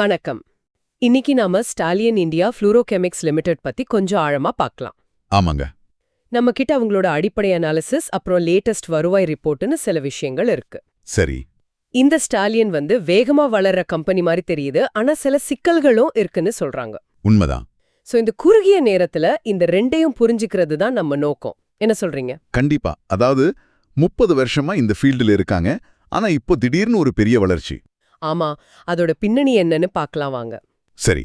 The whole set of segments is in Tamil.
வணக்கம். இன்னைக்கு நாம ஸ்டாலியன் இந்தியா ஃப்ளூரோகெமிக்ஸ் லிமிடெட் பத்தி கொஞ்சம் ஆழமா பார்க்கலாம். ஆமாங்க. நம்ம கிட்ட அவங்களோட அடிப்படை அனாலிசிஸ் அப்புறம் லேட்டஸ்ட் வருவாய் ரிப்போர்ட்னு சில விஷயங்கள் இருக்கு. சரி. இந்த ஸ்டாலியன் வந்து வேகமா வளர்ற கம்பெனி மாதிரி தெரியுது ஆனா சில சிக்கல்களும் இருக்குன்னு சொல்றாங்க. உண்மைதான். சோ இந்த குறுகிய நேரத்துல இந்த ரெண்டையும் புரிஞ்சுக்கிறது தான் நம்ம நோக்கம். என்ன சொல்றீங்க? கண்டிப்பா. அதாவது முப்பது வருஷமா இந்த ஃபீல்டில் இருக்காங்க ஆனா இப்போ திடீர்னு ஒரு பெரிய வளர்ச்சி. ஆமா அதோட பின்னணி என்னன்னு பார்க்கலாம் வாங்க. சரி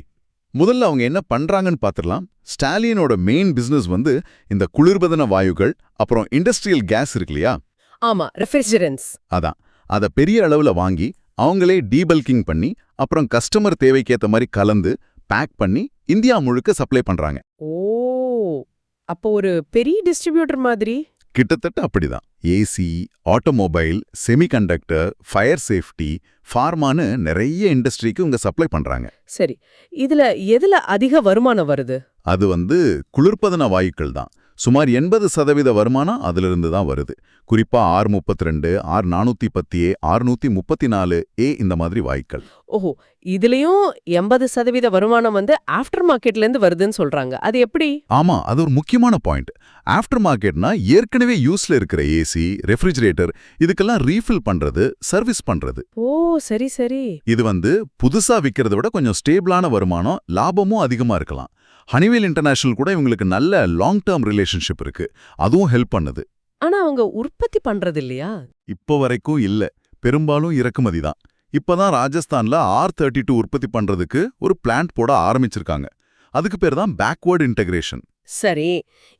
முதல்ல அவங்க என்ன பண்றாங்கன்னு பார்த்துடலாம் ஸ்டாலியனோட மெயின் பிசினஸ் வந்து இந்த குளிர்பதன வாயுகள் அப்புறம் இண்டஸ்ட்ரியல் கேஸ் இருக்கு இல்லையா ஆமா ரெஃப்ரிஜரன்ஸ் அதான் அதை பெரிய அளவுல வாங்கி அவங்களே டீபல்கிங் பண்ணி அப்புறம் கஸ்டமர் தேவைக்கேத்த மாதிரி கலந்து பேக் பண்ணி இந்தியா முழுக்க சப்ளை பண்றாங்க. ஓ அப்போ ஒரு பெரிய டிஸ்ட்ரிபியூட்டர் மாதிரி? கிட்டத்தட்ட அப்படிதான். AC automobile semiconductor fire safety ஃபார்மான்னு நிறைய இண்டஸ்ட்ரிக்கு இவங்க சப்ளை பண்றாங்க. சரி இதுல எதுல அதிக வருமானம் வருது? அது வந்து குளிர்பதன வாயுக்கள் தான் சுமார் எண்பது சதவீத வருமானம் அதிலிருந்து தான் வருது. குறிப்பா ஆர் முப்பத்தி ரெண்டு ஆர் நானூத்தி பத்தி ஏ ஆறுநூத்தி முப்பத்தி நாலு ஏ இந்த மாதிரி வாயுக்கள். ஓஹோ இதுலயும் எண்பது சதவீத வருமானம் வந்து ஆஃப்டர் மார்க்கெட்ல இருந்து வருதுன்னு சொல்றாங்க. அது எப்படி? ஆமா அது ஒரு முக்கியமான பாயிண்ட். ஆஃப்டர் மார்க்கெட்னா ஏற்கனவே யூஸ்ல இருக்கிற ஏசி ரெஃப்ரிஜரேட்டர் இதுக்கெல்லாம் ரீஃபில் பண்றது சர்வீஸ் பண்றது. ஓ சரி சரி. இது வந்து புதுசா விக்கிறத விட கொஞ்சம் ஸ்டேபிளான வருமானம் லாபமும் அதிகமா இருக்கலாம். ஹனிவேல் இன்டர்நேஷனல் கூட இவங்களுக்கு நல்ல லாங் டேர்ம் ரிலேஷன்ஷிப் இருக்கு. அதுவும் ஹெல்ப் பண்ணுது. ஆனா அவங்க உற்பத்தி பண்றது இல்லையா இப்போ வரைக்கும் இல்ல. பெரும்பாலும் இறக்குமதி தான். இப்பதான் ராஜஸ்தான்ல ஆர் தேர்ட்டி டூ உற்பத்தி பண்றதுக்கு ஒரு பிளான்ட் போட ஆரம்பிச்சிருக்காங்க. அதுக்கு பேர் தான் பேக்வேர்டு இன்டகிரேஷன் சரி.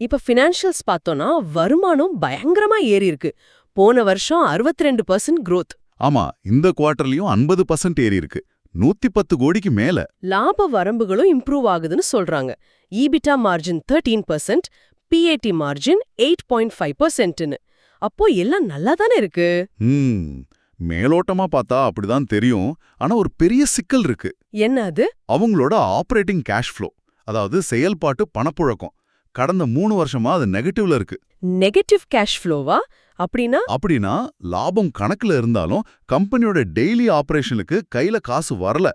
இப்ப ஃபினான்ஷியல்ஸ் பார்த்தோம்னா வருமானம் பயங்கரமா ஏறி இருக்கு போன வருஷம் 62% ரெண்டு பர்சன்ட் க்ரோத் ஆமா இந்த குவார்டர்லயும் ஐம்பது பர்சன்ட் ஏறி இருக்கு நூத்தி பத்து கோடிக்கு மேல. லாப வரம்புகளும் இம்ப்ரூவ் ஆகுதுன்னு சொல்றாங்க. EBITDA margin thirteen percent PAT margin eight point five பர்சன்ட்னு அப்போ எல்லாம் நல்லா தானே இருக்கு மேலோட்டமா பார்த்தா அப்படிதான் தெரியும். ஆனா ஒரு பெரிய சிக்கல் இருக்கு. என்ன அது? அவங்களோட ஆபரேட்டிங் கேஷ் ஃப்ளோ அதாவது செயல்பாட்டு பணப்புழக்கம். கடந்த மூணு வருஷமா அது நெகட்டிவ்ல இருக்கு. நெகட்டிவ் கேஷ் ஃப்ளோவா அப்படின்னா? அப்படின்னா லாபம் கணக்குல இருந்தாலும் கம்பெனியோட டெய்லி ஆபரேஷனுக்கு கையில காசு வரல.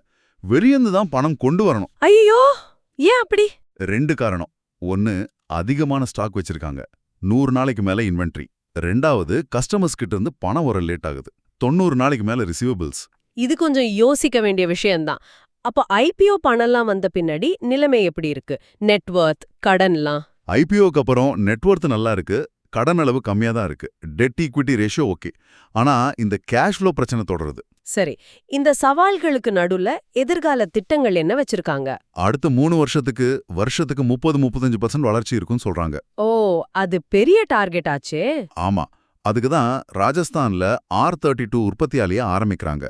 வெளியேந்து தான் பணம் கொண்டு வரணும். ஐயோ ஏன் அப்படி? ரெண்டு காரணம். ஒன்னு அதிகமான ஸ்டாக் வச்சிருக்காங்க. நூறு நாளைக்கு மேல இன்வென்ட்ரி. ரெண்டாவது கஸ்டமர்ஸ் கிட்ட இருந்து பணம் வர லேட் ஆகுது. தொண்ணூறு நாளைக்கு மேல ரிசீவபிள்ஸ். இது கொஞ்சம் யோசிக்க வேண்டிய விஷயம்தான். அப்போ ஐபிஓ பணம்லாம் வந்த பின்னாடி நிலைமை எப்படி இருக்கு? நெட்வொர்த் கடன்லாம். ஐபிஓக்கு அப்புறம் நெட்வொர்த் நல்லா இருக்கு. கடன் அளவு கம்மியா தான் இருக்கு. டெட் ஈக்விட்டி ரேஷியோ ஓகே ஆனா இந்த கேஷ் ஃப்ளோ பிரச்சனை தொடருது. சரி. இந்த சவால்களுக்கு நடுவுல எதிர்கால திட்டங்கள் என்ன வச்சிருக்காங்க? அடுத்த மூணு வருஷத்துக்கு வருஷத்துக்கு முப்பது முப்பத்தஞ்சு பர்சன்ட் வளர்ச்சி இருக்குன்னு சொல்றாங்க. ஓ அது பெரிய டார்கெட் ஆச்சே. ஆமா. அதுக்கு தான் ராஜஸ்தான்ல ஆர் தேர்ட்டி டூ உற்பத்தி ஆலையை ஆரம்பிக்கிறாங்க.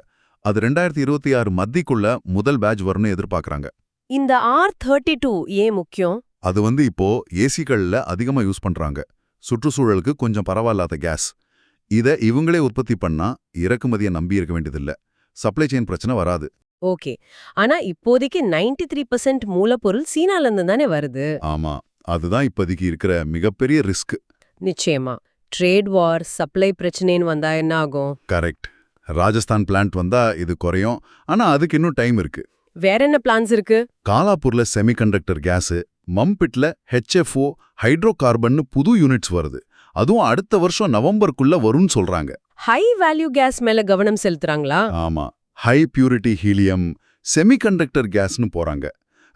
அது ரெண்டாயிரத்தி இருபத்தி ஆறு மத்திக்குள்ள முதல் பேட்ச் வரும்னு எதிர்பார்க்கறாங்க. இந்த ஆர் தேர்ட்டி டூ ஏன் முக்கியம்? அது வந்து இப்போ ஏசிகள்ல அதிகமா யூஸ் பண்றாங்க. சுற்றுச்சூழலுக்கு கொஞ்சம் பரவாயில்லாத கேஸ் இத இவங்களே உற்பத்தி பண்ணா இறக்குமதியை நம்பி இருக்க வேண்டியதில்ல. சப்ளை செயின் பிரச்சனை வராது. ஓகே. ஆனா இப்போதைக்கு 93% த்ரீ பர்சன்ட் மூலப்பொருள் சீனால இருந்து தானே வருது? ஆமா. அதுதான் இப்போதைக்கு இருக்கிற மிகப்பெரிய ரிஸ்க் நிச்சயமா. ட்ரேட் வார் சப்ளை பிரச்சனைன்னு வந்தா என்ன ஆகும்? கரெக்ட் ராஜஸ்தான் பிளான்ட் வந்தா இது குறையும். ஆனா அதுக்கு இன்னும் டைம் இருக்கு. வேற என்ன பிளான்ஸ் இருக்கு? காலாப்பூர்ல செமிகண்டக்டர் கேஸ் மம்பிட்ல ஹெச்எஃப்ஓ ஹைட்ரோ கார்பன்னு புது யூனிட்ஸ் வருது. அதுவும் அடுத்த வருஷம் நவம்பருக்குள்ள வரும்னு சொல்றாங்க. ஹை வேல்யூ கேஸ் மேல கவனம் செலுத்துறாங்களா? ஆமா. ஹை பியூரிட்டி ஹீலியம் செமிகண்டக்டர் கேஸ்னு போறாங்க.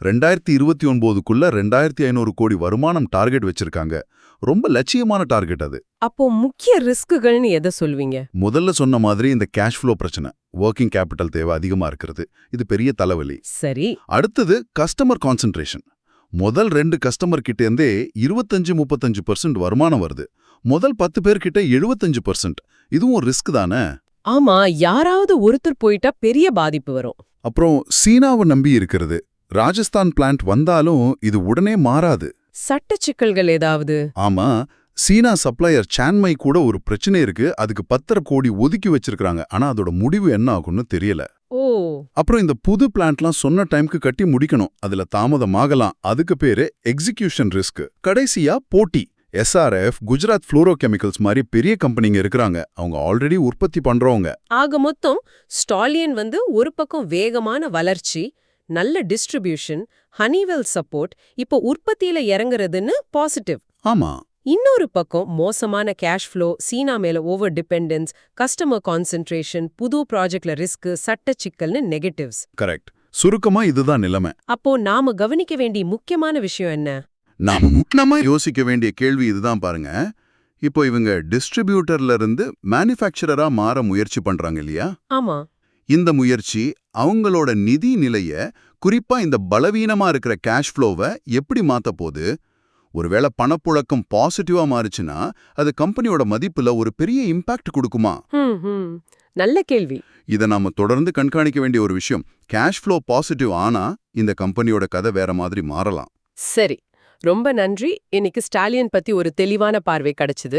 ரெண்டாயிரத்தி இருபத்தி ஒன்பதுக்குள்ள ரெண்டாயிரத்தி ஐநூறு கோடி வருமானம் டார்கெட் வச்சிருக்காங்க. ரொம்ப லட்சியமான டார்கெட் அது. அப்போ முக்கிய ரிஸ்க்குகள்னு எதை சொல்வீங்க? முதல்ல சொன்ன மாதிரி இந்த கேஷ் ஃப்ளோ பிரச்சனை. ஒர்க்கிங் கேபிட்டல் தேவை அதிகமா இருக்கிறது. இது பெரிய தலைவலி. சரி. அடுத்தது கஸ்டமர் கான்சென்ட்ரேஷன் முதல் ரெண்டு கஸ்டமர் கிட்ட இருந்தே இருபத்தஞ்சு முப்பத்தஞ்சு பர்சன்ட் வருமானம் வருது. முதல் பத்து பேர்கிட்ட எழுபத்தஞ்சு பர்சன்ட் இதுவும் ரிஸ்க் தானே? ஆமா யாராவது ஒருத்தர் போயிட்டா பெரிய பாதிப்பு வரும். அப்புறம் சீனாவை நம்பி இருக்கிறது. ராஜஸ்தான் பிளான்ட் வந்தாலும் இது உடனே மாறாது. சட்ட சிக்கல்கள் ஏதாவது? ஆமா சீனா சப்ளையர் சான்மை கூட ஒரு பிரச்சனை இருக்கு. அதுக்கு பத்தரை கோடி ஒதுக்கி வச்சிருக்காங்க ஆனா அதோட முடிவு என்ன ஆகும்னு தெரியல. ஓ. அப்புறம் இந்த புது பிளான்ட்லாம் சொன்ன டைம்க்கு கட்டி முடிக்கணும். அதுல தாமதமாகலாம். அதுக்கு பேரு எக்ஸிகியூஷன் ரிஸ்க். கடைசியா போட்டி. எஸ்ஆர்எஃப் குஜராத் ஃப்ளூரோ கெமிக்கல்ஸ் மாதிரி பெரிய கம்பெனிங்க இருக்கிறாங்க. அவங்க ஆல்ரெடி உற்பத்தி பண்றவங்க. ஆக மொத்தம் ஸ்டாலியன் வந்து ஒரு பக்கம் வேகமான வளர்ச்சி நல்ல டிஸ்ட்ரிபியூஷன் ஹனிவெல் சப்போர்ட் இப்போ உற்பத்தியில இறங்குறதுன்னு பாசிட்டிவ். ஆமா. இன்னொரு பக்கம் மோசமான கேஷ் ஃப்ளோ சீனா மேல ஓவர் டிபெண்டன்ஸ் கஸ்டமர் கான்சென்ட்ரேஷன் புது ப்ராஜெக்ட்ல ரிஸ்க் சட்ட சிக்கல்னு நெகட்டிவ்ஸ் கரெக்ட் சுருக்கமா இதுதான் நிலைமை. அப்போ நாம கவனிக்க வேண்டிய முக்கியமான விஷயம் என்ன? நாம முக்கியமா யோசிக்க வேண்டிய கேள்வி இதுதான் பாருங்க. இப்போ இவங்க டிஸ்ட்ரிபியூட்டர்ல இருந்து மேனுஃபேக்சரரா மாற முயற்சி பண்றாங்க இல்லையா? ஆமா. இந்த முயற்சி அவங்களோட நிதி நிலைய குறிப்பா இந்த பலவீனமா இருக்கிற கேஷ் ஃப்ளோவை எப்படி மாத்த போகுது? ஒருவேளை பணப்புழக்கம் பாசிட்டிவா மாறுச்சுன்னா அது கம்பெனியோட மதிப்புல ஒரு பெரிய இம்பாக்ட் கொடுக்குமா? நல்ல கேள்வி. இதை நாம தொடர்ந்து கண்காணிக்க வேண்டிய ஒரு விஷயம். கேஷ் ஃப்ளோ பாசிட்டிவ் ஆனா இந்த கம்பெனியோட கதை வேற மாதிரி மாறலாம். சரி. ரொம்ப நன்றி. இன்னைக்கு ஸ்டாலியன் பத்தி ஒரு தெளிவான பார்வை கிடைச்சது.